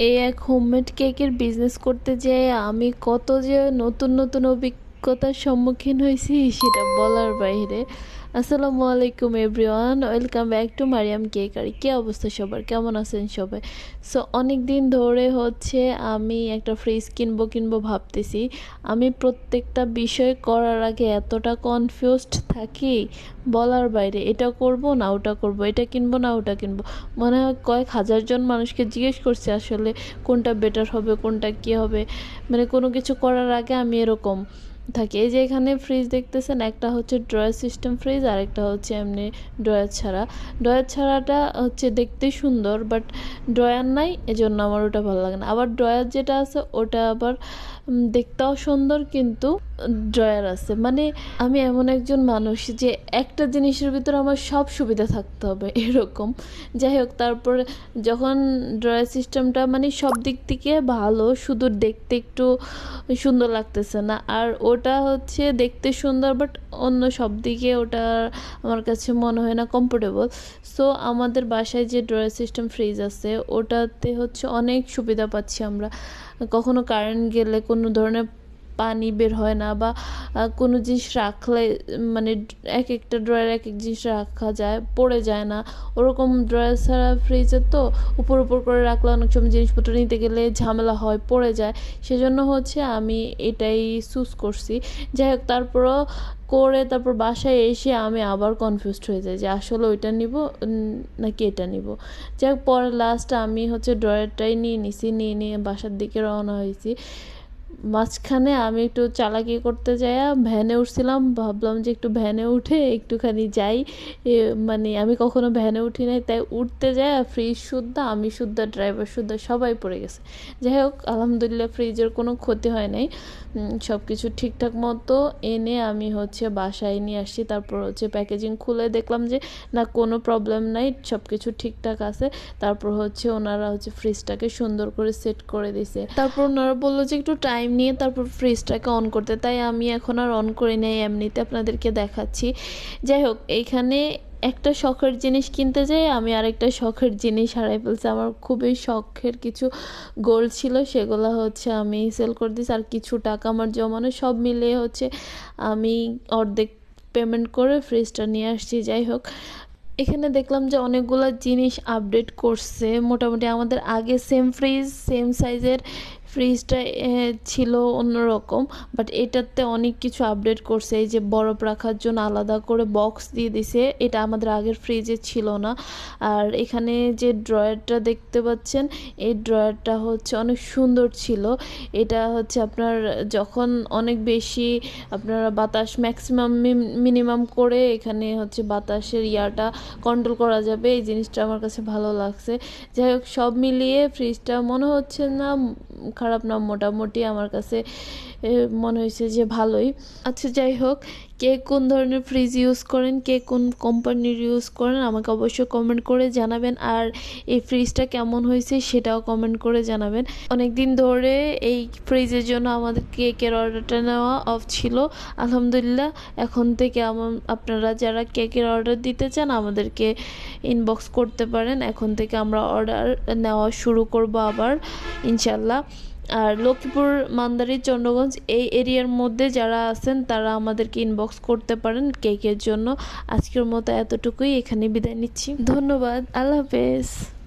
এই এক হোমমেড কেকের বিজনেস করতে যেয়ে আমি কত যে নতুন নতুন অভিজ্ঞতার সম্মুখীন হয়েছি সেটা বলার বাইরে। আসসালামু আলাইকুম everyone welcome back to Mariyam cakery কী অবস্থা সবার? কেমন আছেন সবাই? সো অনেক দিন ধরে হচ্ছে আমি একটা ফ্রিজ কিনবো কিনবো ভাবতেছি। আমি প্রত্যেকটা বিষয় করার আগে এতটা কনফিউজড থাকি বলার বাইরে। এটা করব না ওটা করব, এটা কিনবো না ওটা কিনবো। মনে হয় কয়েক হাজার জন মানুষকে জিজ্ঞেস করছে আসলে কোনটা বেটার হবে, কোনটা কী হবে। মানে কোনো কিছু করার আগে আমি এরকম থাকে। এই যে এখানে ফ্রিজ দেখতেছেন, একটা হচ্ছে ড্রয়ার সিস্টেম ফ্রিজ আর একটা হচ্ছে এমনি ড্রয়ার ছাড়া। ড্রয়ার ছাড়াটা হচ্ছে দেখতে সুন্দর বাট ড্রয়ার নাই, এজন্য আমার ওটা ভালো লাগে না। আবার ড্রয়ার যেটা আছে, ওটা আবার দেখতেও সুন্দর কিন্তু ড্রয়ার আছে। মানে আমি এমন একজন মানুষ যে একটা জিনিসের ভিতরে আমার সব সুবিধা থাকতে হবে এরকম। যাই হোক, তারপরে যখন ড্রয়ার সিস্টেমটা মানে সব দিক থেকে ভালো, শুধু দেখতে একটু সুন্দর লাগতেছে না। আর ওটা হচ্ছে দেখতে সুন্দর বাট অন্য সব দিকে ওটা আমার কাছে মনে হয় না কমফোর্টেবল সো আমাদের বাসায় যে ড্রয়ার সিস্টেম ফ্রিজ আছে, ওটাতে হচ্ছে অনেক সুবিধা পাচ্ছি আমরা। কখনো কারেন্ট গেলে কোনো ধরনের পানি বের হয় না বা কোনো জিনিস রাখলে মানে এক একটা ড্রয়ার এক এক জিনিস রাখা যায়, পড়ে যায় না। ওরকম ড্রয়ার ছাড়া ফ্রিজে তো উপর উপর করে রাখলে অনেক সময় জিনিসপত্র নিতে গেলে ঝামেলা হয়, পড়ে যায়। সেজন্য হচ্ছে আমি এটাই চুজ করছি। যাই হোক, তারপরও করে তারপর বাসায় এসে আমি আবার কনফিউজড হয়ে যাই যে আসলে ওইটা নিব নাকি এটা নিব। যাই হোক, পরে লাস্ট আমি হচ্ছে ড্রয়ারটাই নিয়ে নিছি, নিয়ে নিয়ে বাসার দিকে রওনা হয়েছি। মাঝখানে আমি একটু চালাকি করতে যাই ভ্যানে উঠছিলাম, ভাবলাম যে একটু ভ্যানে উঠে একটুখানি যাই। মানে আমি কখনো ভ্যানে উঠি নাই, তাই উঠতে যাই ফ্রিজ শুদ্ধ, আমি শুদ্ধ ড্রাইভার শুদ্ধ, সবাই পড়ে গেছে। যাই হোক, আলহামদুলিল্লাহ ফ্রিজের কোনো ক্ষতি হয় নাই। সব কিছু ঠিকঠাক মতো এনে আমি হচ্ছে বাসায় নিয়ে আসছি। তারপর হচ্ছে প্যাকেজিং খুলে দেখলাম যে, না, কোনো প্রবলেম নাই সব কিছু ঠিকঠাক আছে। তারপর হচ্ছে ওনারা হচ্ছে ফ্রিজটাকে সুন্দর করে সেট করে দিছে। তারপর ওনারা বলল যে, একটু টাইম টাইম নিয়ে তারপর ফ্রিজটাকে অন করতে। তাই আমি এখন আর অন করি নাই, এমনিতে আপনাদেরকে দেখাচ্ছি। যাই হোক এইখানে একটা শখের জিনিস কিনতে যাই, আমি আরেকটা শখের জিনিস হারাই ফেলছি। আমার খুবই শখের কিছু গোল ছিল, সেগুলো হচ্ছে আমি সেল করে দিয়েছি। আর কিছু টাকা আমার জমানো, সব মিলিয়ে হচ্ছে আমি অর্ধেক পেমেন্ট করে ফ্রিজটা নিয়ে আসছি। যাই হোক, এখানে দেখলাম যে অনেকগুলো জিনিস আপডেট করছে। মোটামুটি আমাদের আগে সেম ফ্রিজ সেম সাইজের ফ্রিজটা ছিল অন্যরকম বাট এটাতে অনেক কিছু আপডেট করছে। এই যে বরফ রাখার জন্য আলাদা করে বক্স দিয়ে দিছে, এটা আমাদের আগের ফ্রিজে ছিল না। আর এখানে যে ড্রয়ারটা দেখতে পাচ্ছেন, এই ড্রয়ারটা হচ্ছে অনেক সুন্দর ছিল। এটা হচ্ছে আপনার যখন অনেক বেশি আপনারা বাতাস ম্যাক্সিমাম মিনিমাম করে এখানে হচ্ছে বাতাসের ইয়াটা কন্ট্রোল করা যাবে। এই জিনিসটা আমার কাছে ভালো লাগছে। যাই হোক, সব মিলিয়ে ফ্রিজটা মনে হচ্ছে না খারাপ না মোটামুটি আমার কাছে মনে হয়েছে যে ভালোই। আচ্ছা যাই হোক, কে কোন ধরনের ফ্রিজ ইউজ করেন, কে কোন কোম্পানির ইউজ করেন, আমাকে অবশ্যই কমেন্ট করে জানাবেন। আর এই ফ্রিজটা কেমন হয়েছে সেটাও কমেন্ট করে জানাবেন। অনেক দিন ধরে এই ফ্রিজের জন্য আমাদের কেকের অর্ডারটা নেওয়া অফ ছিল। আলহামদুলিল্লাহ, এখন থেকে আমার আপনারা যারা কেকের অর্ডার দিতে চান, আমাদেরকে ইনবক্স করতে পারেন। এখন থেকে আমরা অর্ডার নেওয়া শুরু করব আবার ইনশাল্লাহ আর লক্ষ্মীপুর, মান্দারি, চন্দ্রগঞ্জ এই এরিয়ার মধ্যে যারা আছেন, তারা আমাদেরকে ইনবক্স করতে পারেন কেকের জন্য। আজকের মতো এতটুকুই এখানে বিদায় নিচ্ছি। ধন্যবাদ, আল্লাহ হাফেজ।